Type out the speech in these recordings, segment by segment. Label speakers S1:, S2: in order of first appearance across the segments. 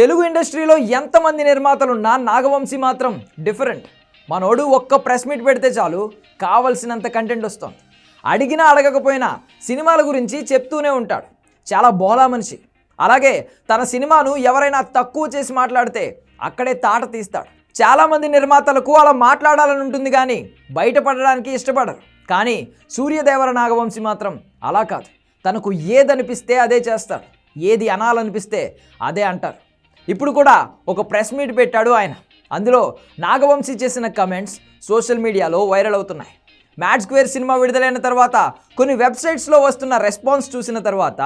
S1: తెలుగు ఇండస్ట్రీలో ఎంతమంది నిర్మాతలున్నా నాగవంశీ మాత్రం డిఫరెంట్. మనోడు ఒక్క ప్రెస్ మీట్ పెడితే చాలు కావలసినంత కంటెంట్ వస్తుంది. అడిగినా అడగకపోయినా సినిమాల గురించి చెప్తూనే ఉంటాడు. చాలా బోలా మనిషి. అలాగే తన సినిమాను ఎవరైనా తక్కువ చేసి మాట్లాడితే అక్కడే తాట తీస్తాడు. చాలామంది నిర్మాతలకు అలా మాట్లాడాలని ఉంటుంది కానీ బయటపడడానికి ఇష్టపడరు. కానీ సూర్యదేవర నాగవంశి మాత్రం అలా కాదు. తనకు ఏదనిపిస్తే అదే చేస్తాడు. ఏది అనాలనిపిస్తే అదే అంటారు. ఇప్పుడు కూడా ఒక ప్రెస్ మీట్ పెట్టాడు ఆయన. అందులో నాగవంశీ చేసిన కమెంట్స్ సోషల్ మీడియాలో వైరల్ అవుతున్నాయి. మ్యాట్ స్క్వేర్ సినిమా విడుదలైన తర్వాత కొన్ని వెబ్సైట్స్లో వస్తున్న రెస్పాన్స్ చూసిన తర్వాత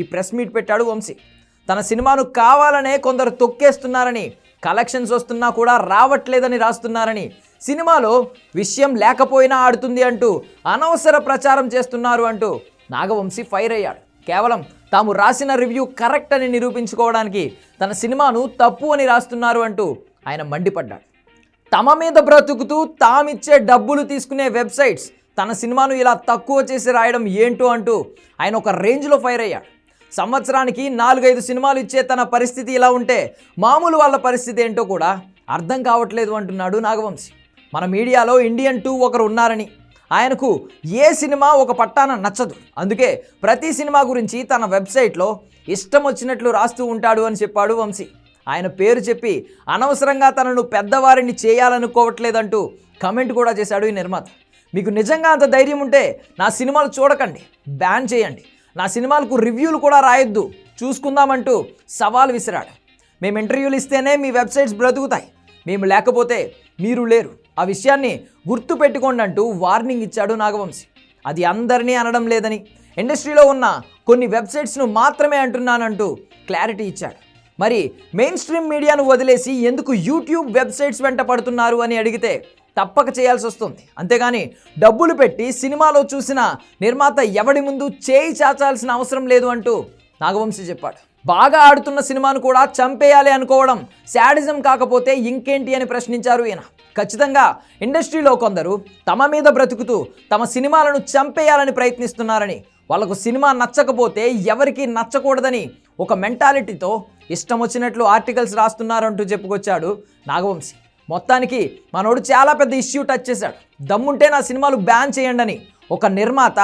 S1: ఈ ప్రెస్ మీట్ పెట్టాడు వంశీ. తన సినిమాను కావాలనే కొందరు తొక్కేస్తున్నారని కలెక్షన్స్ వస్తున్నా కూడా రావట్లేదని రాస్తున్నారని సినిమాలో విషయం లేకపోయినా ఆడుతుంది అంటూ అనవసర ప్రచారం చేస్తున్నారు అంటూ నాగవంశీ ఫైర్ అయ్యాడు. కేవలం తాము రాసిన రివ్యూ కరెక్ట్ అని నిరూపించుకోవడానికి తన సినిమాను తప్పు అని రాస్తున్నారు అంటూ ఆయన మండిపడ్డాడు. తమ మీద బ్రతుకుతూ తామిచ్చే డబ్బులు తీసుకునే వెబ్సైట్స్ తన సినిమాను ఇలా తక్కువ చేసి రాయడం ఏంటో అంటూ ఆయన ఒక రేంజ్లో ఫైర్ అయ్యాడు. సంవత్సరానికి నాలుగైదు సినిమాలు ఇచ్చే తన పరిస్థితి ఇలా ఉంటే మామూలు వాళ్ళ పరిస్థితి ఏంటో కూడా అర్థం కావట్లేదు అంటున్నాడు నాగవంశి. మన మీడియాలో ఇండియన్ టూ ఒకరు ఉన్నారని ఆయనకు ఏ సినిమా ఒక పట్టాన నచ్చదు. అందుకే ప్రతి సినిమా గురించి తన వెబ్సైట్లో ఇష్టం వచ్చినట్లు రాస్తూ ఉంటాడు అని చెప్పాడు వంశీ. ఆయన పేరు చెప్పి అనవసరంగా తనను పెద్దవారిని చేయాలనుకోవట్లేదంటూ కమెంట్ కూడా చేశాడు ఈ నిర్మాత. మీకు నిజంగా అంత ధైర్యం ఉంటే నా సినిమాలు చూడకండి బ్యాన్ చేయండి. నా సినిమాలకు రివ్యూలు కూడా రాయొద్దు చూసుకుందామంటూ సవాల్ విసిరాడు. మేము ఇంటర్వ్యూలు ఇస్తేనే మీ వెబ్సైట్స్ బ్రతుకుతాయి. మేము లేకపోతే మీరు లేరు. ఆ విషయాన్ని గుర్తుపెట్టుకోండి అంటూ వార్నింగ్ ఇచ్చాడు నాగవంశి. అది అందరినీ అనడం లేదని ఇండస్ట్రీలో ఉన్న కొన్ని వెబ్సైట్స్ను మాత్రమే అంటున్నానంటూ క్లారిటీ ఇచ్చాడు. మరి మెయిన్ స్ట్రీమ్ మీడియాను వదిలేసి ఎందుకు యూట్యూబ్ వెబ్సైట్స్ వెంట పడుతున్నారు అని అడిగితే తప్పక చేయాల్సి వస్తుంది. అంతేగాని డబ్బులు పెట్టి సినిమాలో చూసిన నిర్మాత ఎవడి ముందు చేయి చాచాల్సిన అవసరం లేదు అంటూ నాగవంశీ చెప్పాడు. బాగా ఆడుతున్న సినిమాను కూడా చంపేయాలి అనుకోవడం శాడిజం కాకపోతే ఇంకేంటి అని ప్రశ్నించారు ఈయన. ఖచ్చితంగా ఇండస్ట్రీలో కొందరు తమ మీద బ్రతుకుతూ తమ సినిమాలను చంపేయాలని ప్రయత్నిస్తున్నారని వాళ్ళకు సినిమా నచ్చకపోతే ఎవరికీ నచ్చకూడదని ఒక మెంటాలిటీతో ఇష్టం వచ్చినట్లు ఆర్టికల్స్ రాస్తున్నారంటూ చెప్పుకొచ్చాడు నాగవంశీ. మొత్తానికి మనోడు చాలా పెద్ద ఇష్యూ టచ్ చేశాడు. దమ్ముంటే నా సినిమాలు బ్యాన్ చేయండి అని ఒక నిర్మాత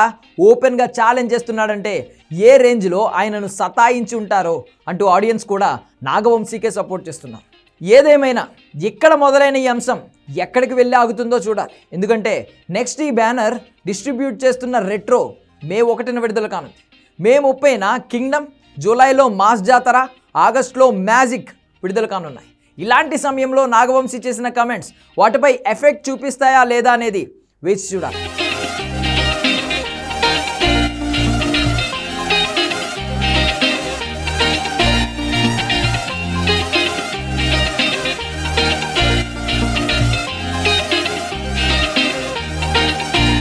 S1: ఓపెన్గా ఛాలెంజ్ చేస్తున్నాడంటే ఏ రేంజ్లో ఆయనను సతాయించి ఉంటారో అంటూ ఆడియన్స్ కూడా నాగవంశీకే సపోర్ట్ చేస్తున్నారు. ఏదేమైనా ఇక్కడ మొదలైన ఈ అంశం ఎక్కడికి వెళ్ళి ఆగుతుందో చూడాలి. ఎందుకంటే నెక్స్ట్ ఈ బ్యానర్ డిస్ట్రిబ్యూట్ చేస్తున్న రెట్రో మే ఒకటిన విడుదల కానుంది. మే ముప్పైన కింగ్డమ్ జూలైలో మాస్ జాతర ఆగస్టులో మ్యాజిక్ విడుదల కానున్నాయి. ఇలాంటి సమయంలో నాగవంశీ చేసిన కమెంట్స్ వాటిపై ఎఫెక్ట్ చూపిస్తాయా లేదా అనేది వేచి చూడాలి.